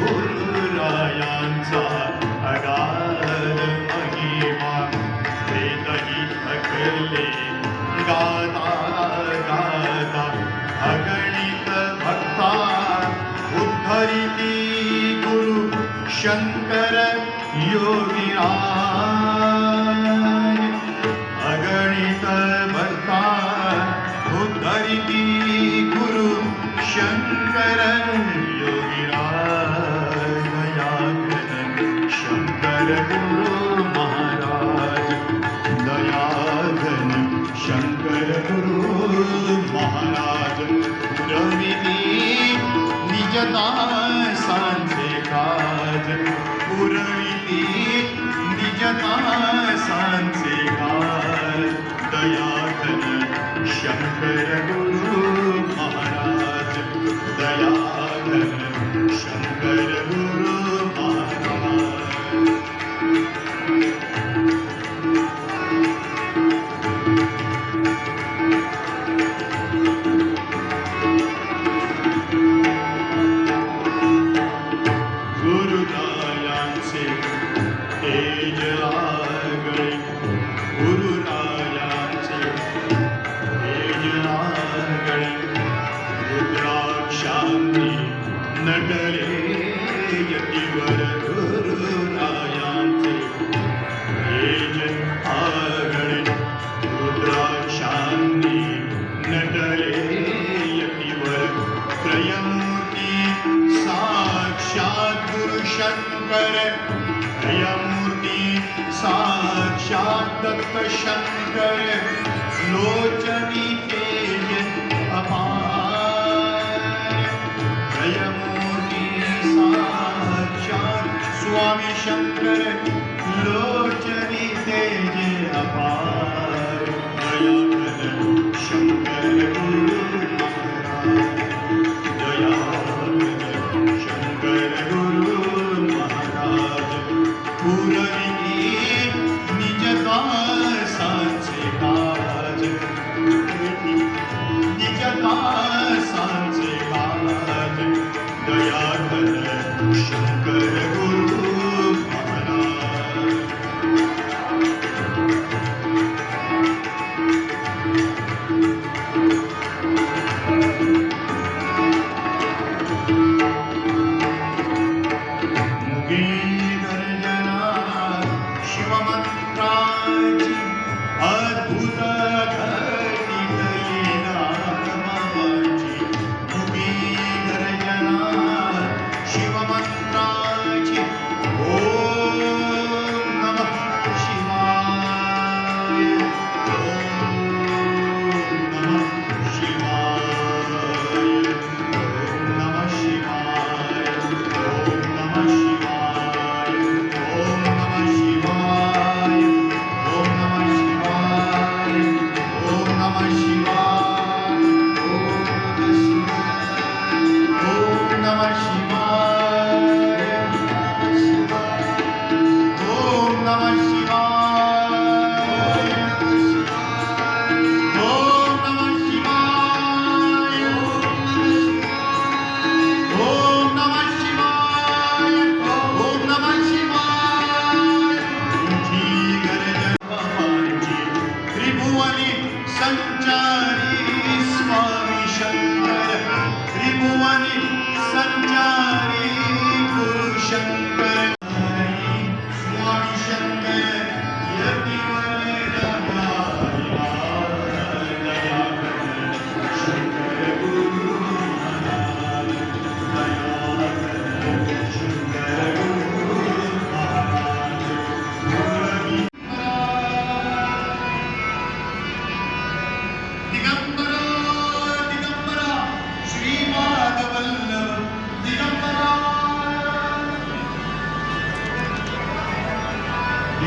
फुलरायांचा अगाध महिमा अगणित भक्ता उद्धरिती गुरु शंकर योगिरा अगणित भक्ता उद्धरिती गुरु Shankar you are. I see.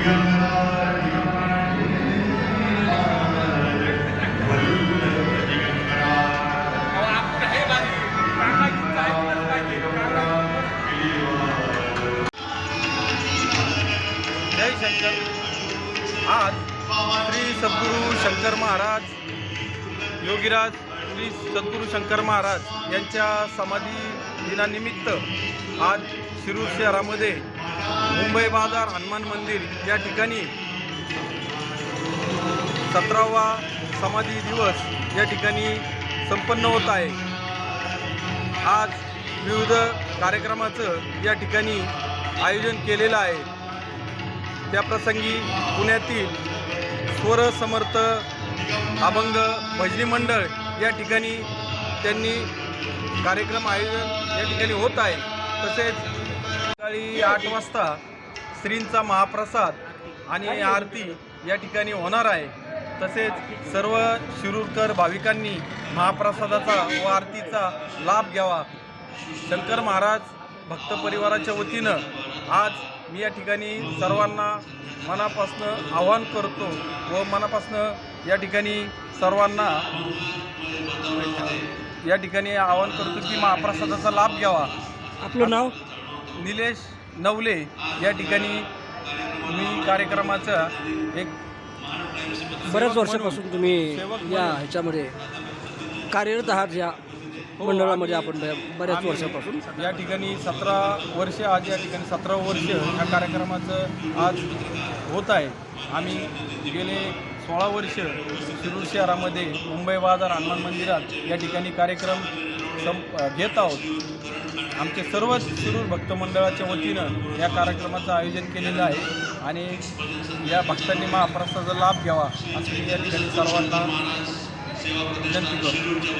आज श्री सद्गुरू शंकर महाराज योगीराज श्री सद्गुरू शंकर महाराज यांच्या समाधी दिनानिमित्त आज शिरूर शहरामध्ये मुंबई बाजार हनुमान मंदिर या ठिकाणी सतरावा समाधी दिवस या ठिकाणी संपन्न होत आहे. आज विविध कार्यक्रमाचं या ठिकाणी आयोजन केलेलं आहे. त्याप्रसंगी पुण्यातील स्वर समर्थ अभंग भजनी मंडळ या ठिकाणी त्यांनी कार्यक्रम आयोजन या ठिकाणी होत आहे. तसेच सकाळी आठ वाजता श्रींचा महाप्रसाद आणि आरती या ठिकाणी होणार आहे. तसेच सर्व शिरूरकर भाविकांनी महाप्रसादाचा व आरतीचा लाभ घ्यावा. शंकर महाराज भक्त परिवाराच्या वतीनं आज मी या ठिकाणी सर्वांना मनापासनं आवाहन करतो व मनापासनं या ठिकाणी सर्वांना या ठिकाणी आवाहन करतो की महाप्रसादाचा लाभ घ्यावा. आपलं नाव? निलेश नवले या ठिकाणी मी कार्यक्रमाचा एक बऱ्याच वर्षापासून तुम्ही या. ह्याच्यामध्ये कार्यरत आहात या मंडळामध्ये आपण बऱ्याच वर्षापासून या ठिकाणी सतरा वर्ष आज या ठिकाणी सतरा वर्ष या कार्यक्रमाचं आज होत आहे आम्ही गेले सोळा वर्ष शिरूर शहरामध्ये मुंबई बाजार हनुमान मंदिरात या ठिकाणी कार्यक्रम संप घेत आहोत. आमचे सर्वच शिरूर भक्त मंडळाच्या वतीनं या कार्यक्रमाचं आयोजन केलेलं आहे आणि या भक्तांनी महाप्रसादाचा लाभ घ्यावा असं या ठिकाणी सर्वांना विनंती करतो.